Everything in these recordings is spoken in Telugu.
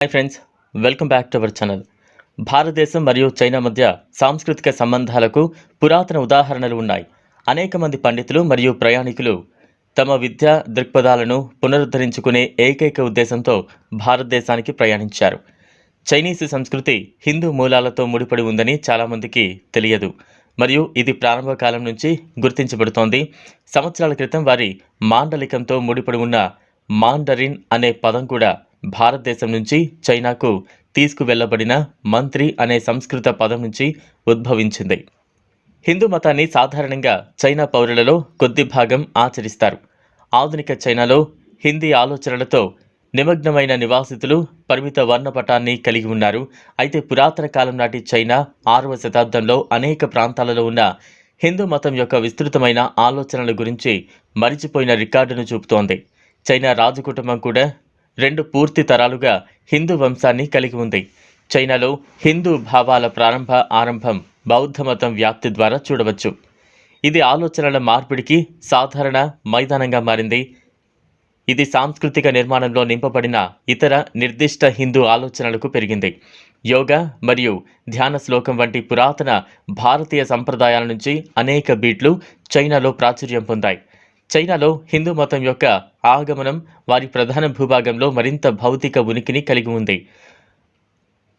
Hi friends welcome back to our channel భారతదేశం మరియు చైనా మధ్య సాంస్కృతిక సంబంధాలకు పురాతన ఉదాహరణలు ఉన్నాయి. అనేక మంది పండితులు మరియు ప్రయాణికులు తమ విద్యా దృక్పథాలను పునరుద్ధరించుకునే ఏకైక ఉద్దేశంతో భారతదేశానికి ప్రయాణించారు. చైనీస్ సంస్కృతి హిందూ మూలాలతో ముడిపడి ఉందని చాలామందికి తెలియదు. మరియు ఇది ప్రారంభ కాలం నుంచి గుర్తించబడుతోంది. సంవత్సరాల క్రితం వారి మాండలికంతో ముడిపడి ఉన్న మాండరిన్ అనే పదం కూడా భారతదేశం నుంచి చైనాకు తీసుకువెళ్ళబడిన మంత్రి అనే సంస్కృత పదం నుంచి ఉద్భవించింది. హిందూ మతాన్ని సాధారణంగా చైనా పౌరులలో కొద్ది భాగం ఆచరిస్తారు. ఆధునిక చైనాలో హిందీ ఆలోచనలతో నిమగ్నమైన నివాసితులు పరిమిత వర్ణపటాన్ని కలిగి ఉన్నారు. అయితే పురాతన కాలం నాటి చైనా ఆరవ శతాబ్దంలో అనేక ప్రాంతాలలో ఉన్న హిందూ మతం యొక్క విస్తృతమైన ఆలోచనల గురించి మరిచిపోయిన రికార్డును చూపుతోంది. చైనా రాజు కుటుంబం కూడా రెండు పూర్తి తరాలుగా హిందూ వంశాన్ని కలిగి ఉంది. చైనాలో హిందూ భావాల ప్రారంభ ఆరంభం బౌద్ధ మతం వ్యాప్తి ద్వారా చూడవచ్చు. ఇది ఆలోచనల మార్పిడికి సాధారణ మైదానంగా మారింది. ఇది సాంస్కృతిక నిర్మాణంలో నింపబడిన ఇతర నిర్దిష్ట హిందూ ఆలోచనలకు పెరిగింది. యోగా మరియు ధ్యాన శ్లోకం వంటి పురాతన భారతీయ సంప్రదాయాల నుంచి అనేక బీట్లు చైనాలో ప్రాచుర్యం పొందాయి. చైనాలో హిందూ మతం యొక్క ఆగమనం వారి ప్రధాన భూభాగంలో మరింత భౌతిక ఉనికిని కలిగి ఉంది.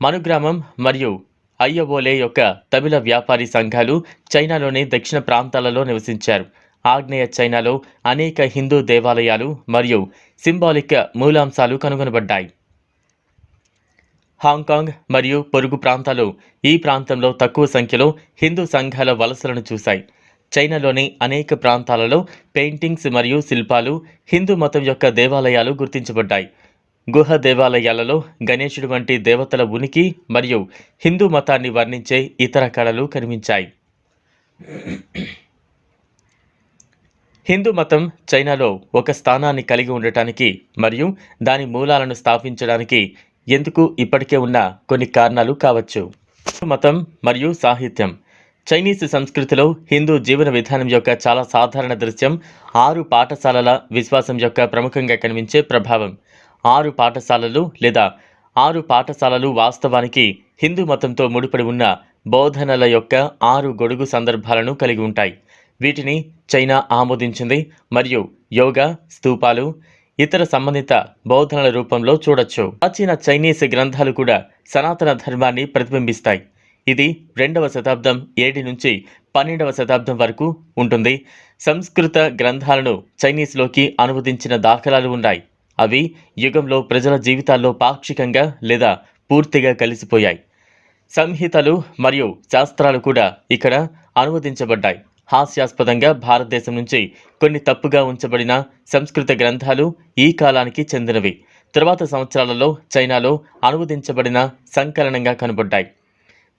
మనుగ్రామం మరియు అయ్యవోలే యొక్క తమిళ వ్యాపారి సంఘాలు చైనాలోని దక్షిణ ప్రాంతాలలో నివసించారు. ఆగ్నేయ చైనాలో అనేక హిందూ దేవాలయాలు మరియు సింబాలిక్ మూలాంశాలు కనుగొనబడ్డాయి. హాంకాంగ్ మరియు పొరుగు ప్రాంతాలు ఈ ప్రాంతంలో తక్కువ సంఖ్యలో హిందూ సంఘాల వలసలను చూశాయి. చైనాలోని అనేక ప్రాంతాలలో పెయింటింగ్స్ మరియు శిల్పాలు హిందూ మతం యొక్క దేవాలయాలు గుర్తించబడ్డాయి. గుహ దేవాలయాలలో గణేశుడు వంటి దేవతల ఉనికి మరియు హిందూ మతాన్ని వర్ణించే ఇతర కళలు కనిపించాయి. హిందూ మతం చైనాలో ఒక స్థానాన్ని కలిగి ఉండటానికి మరియు దాని మూలాలను స్థాపించడానికి ఎందుకు ఇప్పటికే ఉన్న కొన్ని కారణాలు కావచ్చు. మతం మరియు సాహిత్యం. చైనీస్ సంస్కృతిలో హిందూ జీవన విధానం యొక్క చాలా సాధారణ దృశ్యం ఆరు పాఠశాలల విశ్వాసం యొక్క ప్రముఖంగా కనిపించే ప్రభావం. ఆరు పాఠశాలలు లేదా ఆరు పాఠశాలలు వాస్తవానికి హిందూ మతంతో ముడిపడి ఉన్న బోధనల యొక్క ఆరు గొడుగు సందర్భాలను కలిగి ఉంటాయి. వీటిని చైనా ఆమోదించింది మరియు యోగా స్తూపాలు ఇతర సంబంధిత బోధనల రూపంలో చూడొచ్చు. ప్రాచీన చైనీస్ గ్రంథాలు కూడా సనాతన ధర్మాన్ని ప్రతిబింబిస్తాయి. ఇది రెండవ శతాబ్దం ఏడి నుంచి పన్నెండవ శతాబ్దం వరకు ఉంటుంది. సంస్కృత గ్రంథాలను చైనీస్లోకి అనువదించిన దాఖలాలు ఉన్నాయి. అవి యుగంలో ప్రజల జీవితాల్లో పాక్షికంగా లేదా పూర్తిగా కలిసిపోయాయి. సంహితలు మరియు శాస్త్రాలు కూడా ఇక్కడ అనువదించబడ్డాయి. హాస్యాస్పదంగా భారతదేశం నుంచి కొన్ని తప్పుగా ఉంచబడిన సంస్కృత గ్రంథాలు ఈ కాలానికి చెందినవి. తరువాత సంవత్సరాలలో చైనాలో అనువదించబడిన సంకలనంగా కనబడ్డాయి.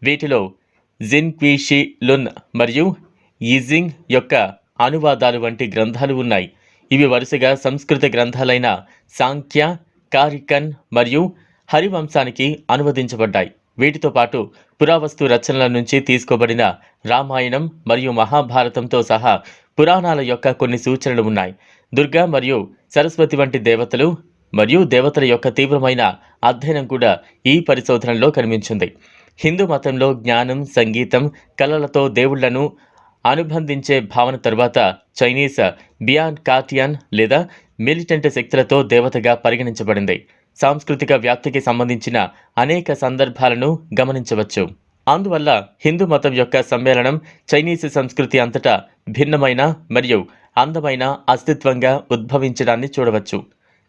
వీటిలో జిన్క్వీషి లున్ మరియు ఈజింగ్ యొక్క అనువాదాలు వంటి గ్రంథాలు ఉన్నాయి. ఇవి వరుసగా సంస్కృత గ్రంథాలైన సాంఖ్య కారికన్ మరియు హరివంశానికి అనువదించబడ్డాయి. వీటితో పాటు పురావస్తు రచనల నుంచి తీసుకోబడిన రామాయణం మరియు మహాభారతంతో సహా పురాణాల యొక్క కొన్ని సూచనలు ఉన్నాయి. దుర్గా మరియు సరస్వతి వంటి దేవతలు మరియు దేవతల యొక్క తీవ్రమైన అధ్యయనం కూడా ఈ పరిశోధనలో కనిపించింది. హిందూ మతంలో జ్ఞానం సంగీతం కళలతో దేవుళ్ళను అనుబంధించే భావన తరువాత చైనీస్ బియాన్ కాటియాన్ లేదా మిలిటెంట్ శక్తులతో దేవతగా పరిగణించబడింది. సాంస్కృతిక వ్యాప్తికి సంబంధించిన అనేక సందర్భాలను గమనించవచ్చు. అందువల్ల హిందూ మతం యొక్క సమ్మేళనం చైనీస్ సంస్కృతి అంతటా భిన్నమైన మరియు అందమైన అస్తిత్వంగా ఉద్భవించడాన్ని చూడవచ్చు.